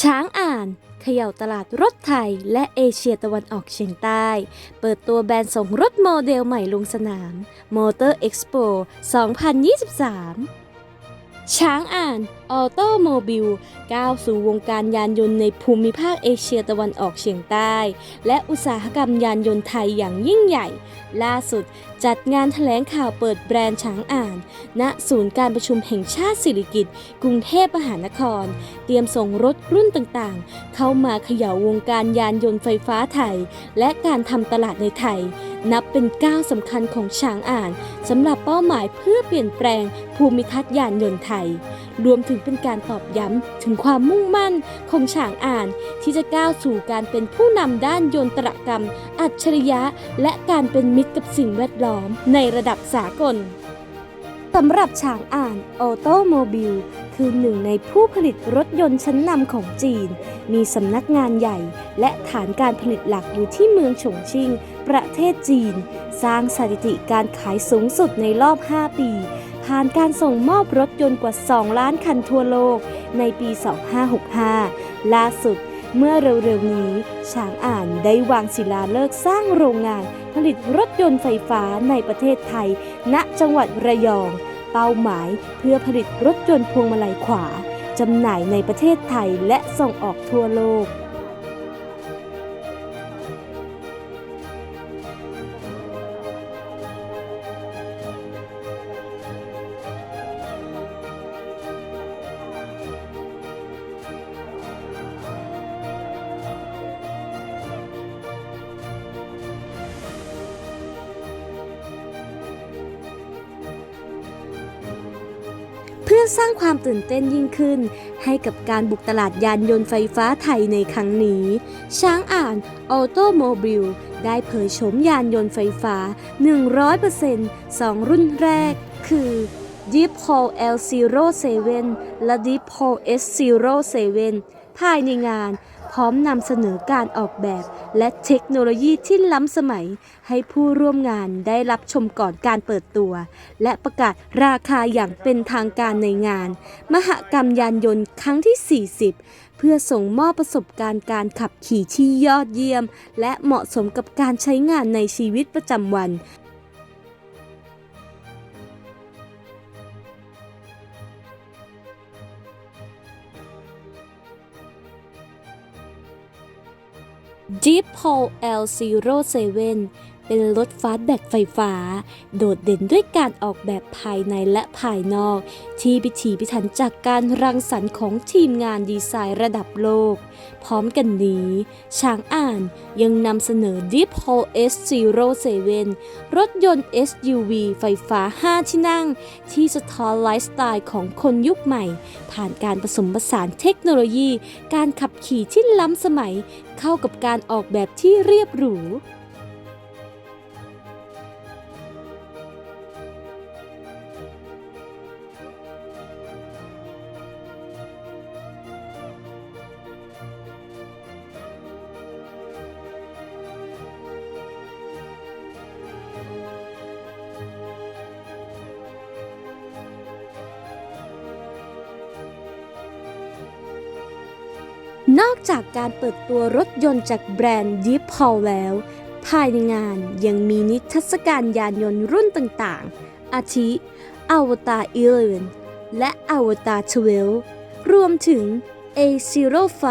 ช้างอ่านเขย่าตลาดรถไทย และเอเชียตะวันออกเฉียงใต้ เปิดตัวแบรนด์ส่งรถโมเดลใหม่ลงสนาม Motor Expo 2023 ช้างอ่านออโตโมบิลก้าวสู่วงการยานยนต์ในภูมิภาคเอเชียตะวันออกเฉียงใต้ และอุตสาหกรรมยานยนต์ไทยอย่างยิ่งใหญ่ล่าสุดจัดงานแถลงข่าวเปิดแบรนด์ช้างอ่าน ณ ศูนย์การประชุมแห่งชาติสิริกิติ์กรุงเทพมหานคร เตรียมส่งรถรุ่นต่างๆ เข้ามาเขย่าวงการยานยนต์ไฟฟ้าไทย และการทำตลาดในไทย นับเป็นก้าวสำคัญของช้างอ่านสำหรับเป้าหมายเพื่อเปลี่ยนแปลงภูมิทัศน์ยานยนต์ไทย รวมถึงเป็นการตอบย้ำถึงความมุ่งมั่นของช้างอ่าน ที่จะก้าวสู่การเป็นผู้นำด้านยนตรกรรม อัจฉริยะ และการเป็นมิตรกับสิ่งแวดล้อมในระดับสากลสำหรับช้างอ่านออโตโมบิลคือหนึ่งในผู้ผลิตรถยนต์ชั้นนำของจีน มีสำนักงานใหญ่ และฐานการผลิตหลักอยู่ที่เมืองฉงชิ่ง ประเทศจีน สร้างสถิติการขายสูงสุดในรอบ 5 ปี ผ่านการส่งมอบรถยนต์กว่า 2 ล้านคันทั่วโลกในปี 2565 ล่าสุดเมื่อเร็วๆนี้ช้างอ่านได้วางศิลาฤกษ์สร้างโรงงาน ผลิตรถยนต์ไฟฟ้าในประเทศไทย ณจังหวัดระยอง เป้าหมายเพื่อผลิตรถยนต์พวงมาลัยขวาจำหน่ายในประเทศไทยและส่งออกทั่วโลก เพื่อสร้างความตื่นเต้นยิ่งขึ้น ให้กับการบุกตลาดยานยนต์ไฟฟ้าไทยในครั้งนี้ ช้างอ่านออโตโมบิลได้เผยโฉมยานยนต์ไฟฟ้า 100% 2 รุ่นแรก คือ Deep Hole L07 และ Deep Hole S07 ภายในงาน ร้อมนำเสนอการออกแบบและเทคโนโลยีที่ล้ำสมัย ให้ผู้ร่วมงานได้รับชมก่อนการเปิดตัว และประกาศราคาอย่างเป็นทางการในงาน มหกรรมยานยนต์ครั้งที่ 40 เพื่อส่งมอบประสบการณ์การขับขี่ที่ยอดเยี่ยม และเหมาะสมกับการใช้งานในชีวิตประจำวัน Deep Pole L07 เป็นรถฟาสแบ็กไฟฟ้า โดดเด่นด้วยการออกแบบภายในและภายนอก ที่พิถีพิถันจากการรังสรรค์ของทีมงานดีไซน์ระดับโลก พร้อมกันนี้ช้างอ่านยังนำเสนอ Deep Pole S07 รถยนต์ SUV ไฟฟ้า 5 ที่นั่ง ที่สะท้อนไลฟ์สไตล์ของคนยุคใหม่ ผ่านการผสมผสานเทคโนโลยี การขับขี่ที่ล้ำสมัย เข้ากับการออกแบบที่เรียบหรู นอกจากการเปิดตัวรถยนต์จากแบรนด์ยิปพอลแล้ว ภายในงานยังมีนิทรรศการยานยนต์รุ่นต่างๆ อาทิ Avatar 11 และ Avatar 12 รวมถึง A05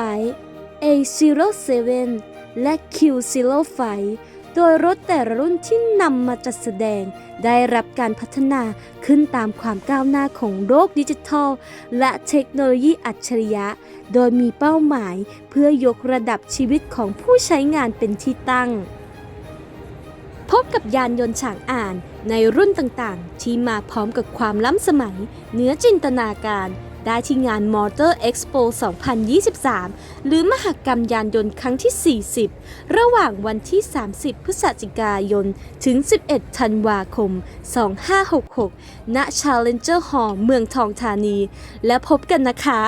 A07 และ Q05 โดยรถแต่ละรุ่นที่นำมาจัดแสดง ได้รับการพัฒนาขึ้นตามความก้าวหน้าของโลกดิจิทัล และเทคโนโลยีอัจฉริยะ โดยมีเป้าหมายเพื่อยกระดับชีวิตของผู้ใช้งานเป็นที่ตั้ง พบกับยานยนต์ฉางอ่านในรุ่นต่างๆ ที่มาพร้อมกับความล้ำสมัย เหนือจินตนาการ ได้ที่งาน Motor Expo 2023 หรือมหกรรมยานยนต์ครั้งที่ 40 ระหว่างวันที่ 30 พฤศจิกายน ถึง 11 ธันวาคม 2566 ณ Challenger Hall เมืองทองธานี และพบกันนะคะ